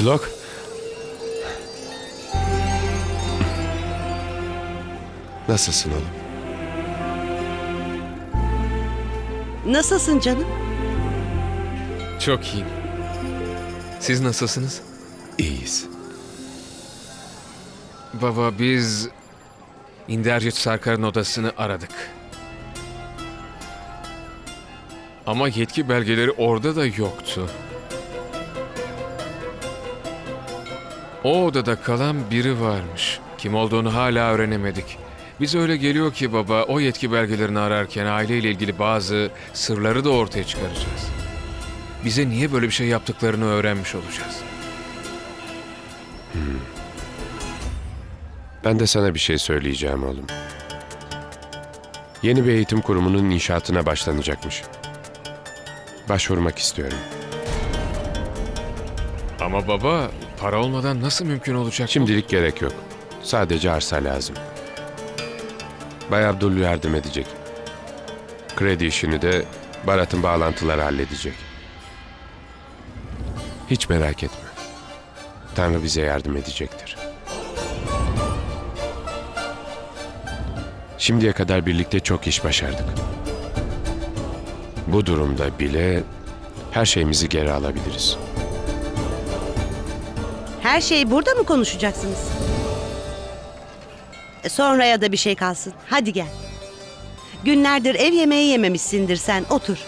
Şilok. Nasılsın oğlum? Nasılsın canım? Çok iyiyim. Siz nasılsınız? İyiyiz. Baba biz İndercit Sarkar'ın odasını aradık. Ama yetki belgeleri orada da yoktu. O odada kalan biri varmış. Kim olduğunu hala öğrenemedik. Biz öyle geliyor ki baba o yetki belgelerini ararken aileyle ilgili bazı sırları da ortaya çıkaracağız. Bize niye böyle bir şey yaptıklarını öğrenmiş olacağız. Ben de sana bir şey söyleyeceğim oğlum. Yeni bir eğitim kurumunun inşaatına başlanacakmış. Başvurmak istiyorum. Ama baba para olmadan nasıl mümkün olacak? Şimdilik gerek yok. Sadece arsa lazım. Bay Abdul yardım edecek. Kredi işini de Barat'ın bağlantıları halledecek. Hiç merak etme. Tanrı bize yardım edecektir. Şimdiye kadar birlikte çok iş başardık. Bu durumda bile her şeyimizi geri alabiliriz. Her şeyi burada mı konuşacaksınız? E, Sonraya da bir şey kalsın. Hadi gel. Günlerdir ev yemeği yememişsindir sen. Otur.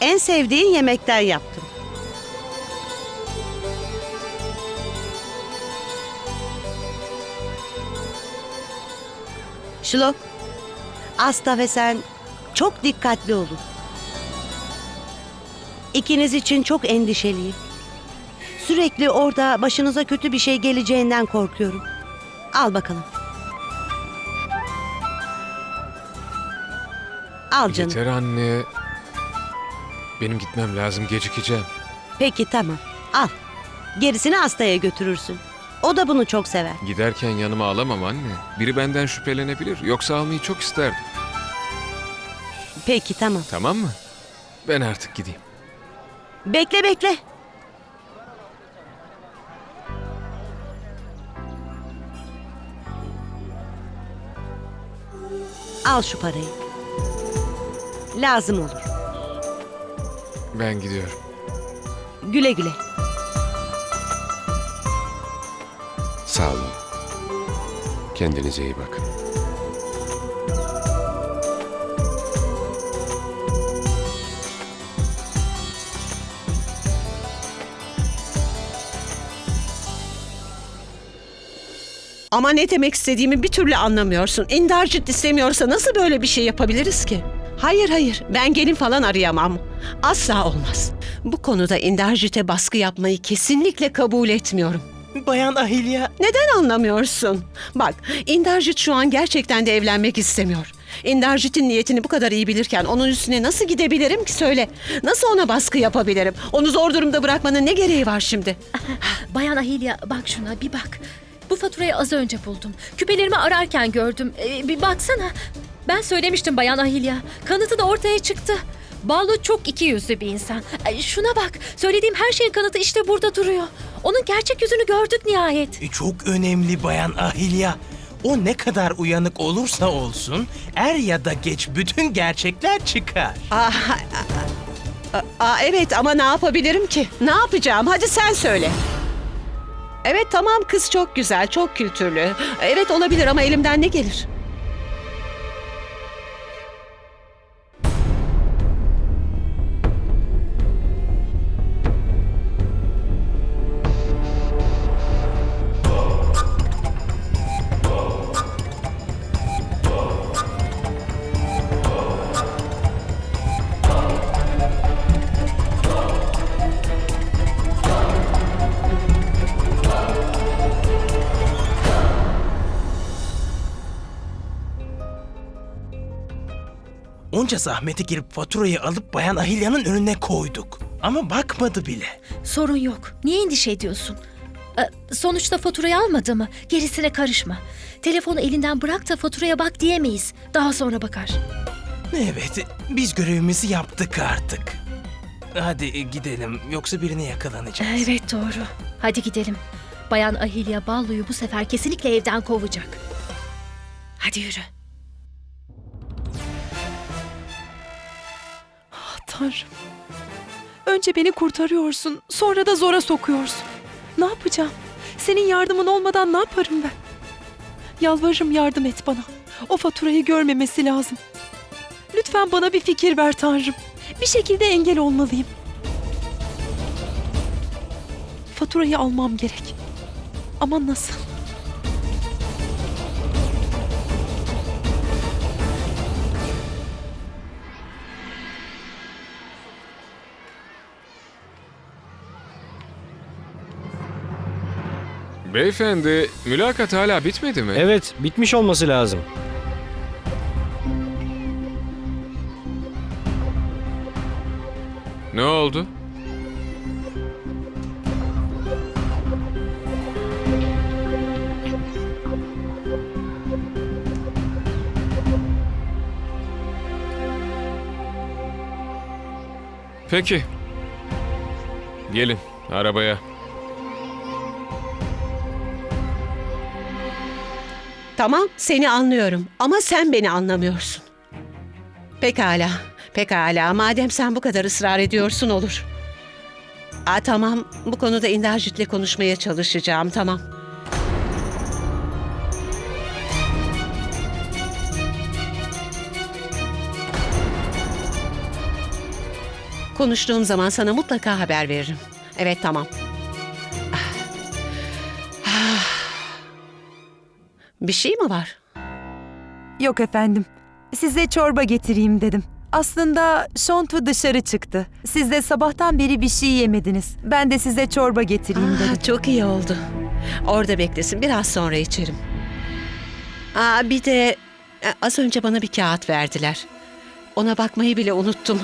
En sevdiğin yemekten yaptım. Şlok, Asta ve sen çok dikkatli olun. İkiniz için çok endişeliyim. Sürekli orada başınıza kötü bir şey geleceğinden korkuyorum. Al bakalım. Al canım. Yeter anne. Benim gitmem lazım gecikeceğim. Peki tamam. Al. Gerisini hastaya götürürsün. O da bunu çok sever. Giderken yanıma alamam anne. Biri benden şüphelenebilir. Yoksa almayı çok isterdim. Peki tamam. Tamam mı? Ben artık gideyim. Bekle bekle. Al şu parayı. Lazım olur. Ben gidiyorum. Güle güle. Sağ olun. Kendinize iyi bakın. Ama ne demek istediğimi bir türlü anlamıyorsun. İndarcıt istemiyorsa nasıl böyle bir şey yapabiliriz ki? Hayır hayır ben gelin falan arayamam. Asla olmaz. Bu konuda İndarcıt'e baskı yapmayı kesinlikle kabul etmiyorum. Bayan Ahilya, Neden anlamıyorsun? Bak, İndarcıt şu an gerçekten de evlenmek istemiyor. İndarcıt'in niyetini bu kadar iyi bilirken onun üstüne nasıl gidebilirim ki söyle. Nasıl ona baskı yapabilirim? Onu zor durumda bırakmanın ne gereği var şimdi? Bayan Ahilya bak şuna bir bak. Bu faturayı az önce buldum. Küpelerimi ararken gördüm. Ee, bir baksana. Ben söylemiştim Bayan Ahilya. Kanıtı da ortaya çıktı. Ballo çok iki yüzlü bir insan. Ay, şuna bak. Söylediğim her şeyin kanıtı işte burada duruyor. Onun gerçek yüzünü gördük nihayet. e, çok önemli Bayan Ahilya. O ne kadar uyanık olursa olsun er ya da geç bütün gerçekler çıkar. Aa, aa, aa, evet ama ne yapabilirim ki? Ne yapacağım? Hadi sen söyle. Evet tamam kız çok güzel, çok kültürlü. Evet olabilir ama elimden ne gelir? Onca zahmete girip faturayı alıp Bayan Ahilya'nın önüne koyduk. Ama bakmadı bile. Sorun yok. Niye endişe ediyorsun? Ee, sonuçta faturayı almadı mı? Gerisine karışma. Telefonu elinden bırak da faturaya bak diyemeyiz. Daha sonra bakar. Evet, biz görevimizi yaptık artık. Hadi gidelim yoksa birine yakalanacağız. Evet doğru. Hadi gidelim. Bayan Ahilya Ballu'yu bu sefer kesinlikle evden kovacak. Hadi yürü. Tanrım. Önce beni kurtarıyorsun, sonra da zora sokuyorsun. Ne yapacağım? Senin yardımın olmadan ne yaparım ben? Yalvarırım yardım et bana. O faturayı görmemesi lazım. Lütfen bana bir fikir ver Tanrım. Bir şekilde engel olmalıyım. Faturayı almam gerek. Ama nasıl? Beyefendi, mülakat hala bitmedi mi? Evet, bitmiş olması lazım. Ne oldu? Peki. Gelin arabaya. Tamam, seni anlıyorum ama sen beni anlamıyorsun. Pekala, pekala. Madem sen bu kadar ısrar ediyorsun olur. Aa, tamam, bu konuda İndercit'le konuşmaya çalışacağım, tamam. Konuştuğum zaman sana mutlaka haber veririm. Evet, tamam. Bir şey mi var? Yok efendim. Size çorba getireyim dedim. Aslında Şontu dışarı çıktı. Siz de sabahtan beri bir şey yemediniz. Ben de size çorba getireyim Aa, dedim. çok iyi oldu. Orada beklesin. Biraz sonra içerim. Aa, bir de e, az önce bana bir kağıt verdiler. Ona bakmayı bile unuttum.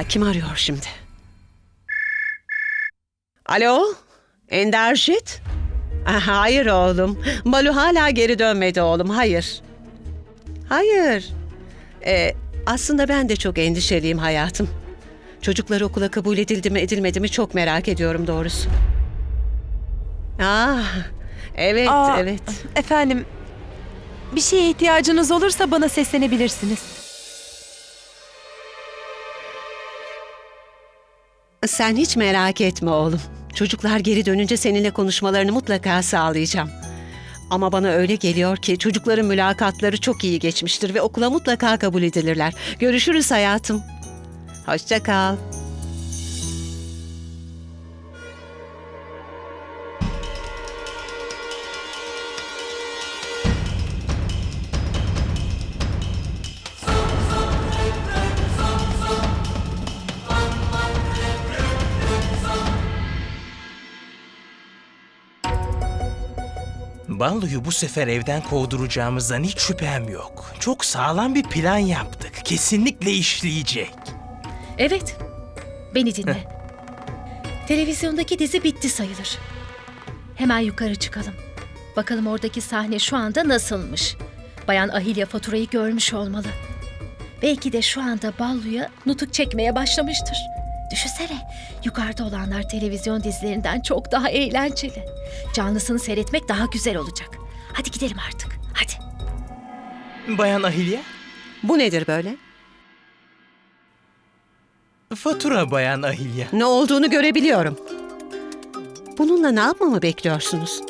Aa, kim arıyor şimdi? Alo? Enderjit? Aa, hayır oğlum. Balu hala geri dönmedi oğlum. Hayır. Hayır. Ee, aslında ben de çok endişeliyim hayatım. Çocuklar okula kabul edildi mi edilmedi mi çok merak ediyorum doğrusu. Ah, evet Aa, evet. Efendim, bir şeye ihtiyacınız olursa bana seslenebilirsiniz. Sen hiç merak etme oğlum. Çocuklar geri dönünce seninle konuşmalarını mutlaka sağlayacağım. Ama bana öyle geliyor ki çocukların mülakatları çok iyi geçmiştir ve okula mutlaka kabul edilirler. Görüşürüz hayatım. Hoşça kal. Ballu'yu bu sefer evden kovduracağımızdan hiç şüphem yok. Çok sağlam bir plan yaptık. Kesinlikle işleyecek. Evet. Beni dinle. Televizyondaki dizi bitti sayılır. Hemen yukarı çıkalım. Bakalım oradaki sahne şu anda nasılmış. Bayan Ahilya faturayı görmüş olmalı. Belki de şu anda Ballu'ya nutuk çekmeye başlamıştır. Düşünsene, yukarıda olanlar televizyon dizilerinden çok daha eğlenceli. Canlısını seyretmek daha güzel olacak. Hadi gidelim artık, hadi. Bayan Ahilya? Bu nedir böyle? Fatura Bayan Ahilya. Ne olduğunu görebiliyorum. Bununla ne yapmamı bekliyorsunuz?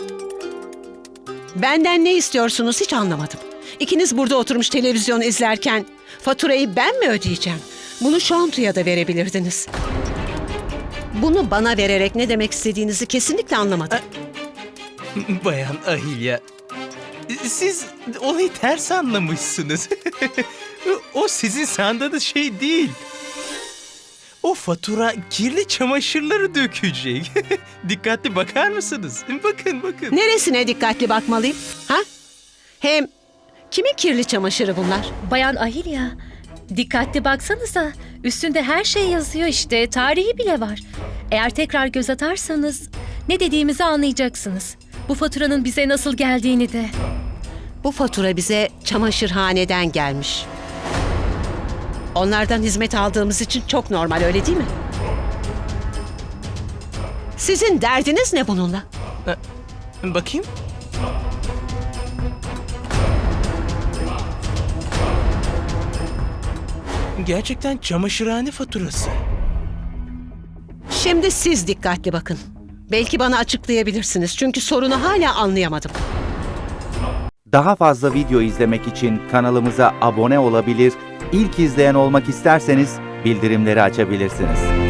Benden ne istiyorsunuz hiç anlamadım. İkiniz burada oturmuş televizyon izlerken faturayı ben mi ödeyeceğim? Bunu Şantu'ya da verebilirdiniz. Bunu bana vererek ne demek istediğinizi kesinlikle anlamadım. Bayan Ahilya. Siz olayı ters anlamışsınız. o sizin sandığınız şey değil. O fatura kirli çamaşırları dökecek. Dikkatli bakar mısınız? Bakın bakın. Neresine dikkatli bakmalıyım? Ha? Hem kimin kirli çamaşırı bunlar? Bayan Ahilya, dikkatli baksanıza. Üstünde her şey yazıyor işte. Tarihi bile var. Eğer tekrar göz atarsanız ne dediğimizi anlayacaksınız. Bu faturanın bize nasıl geldiğini de. Bu fatura bize çamaşırhaneden gelmiş. Onlardan hizmet aldığımız için çok normal öyle değil mi? Sizin derdiniz ne bununla? Bakayım. Gerçekten çamaşırhane faturası. Şimdi siz dikkatli bakın. Belki bana açıklayabilirsiniz çünkü sorunu hala anlayamadım. Daha fazla video izlemek için kanalımıza abone olabilir, ilk izleyen olmak isterseniz bildirimleri açabilirsiniz.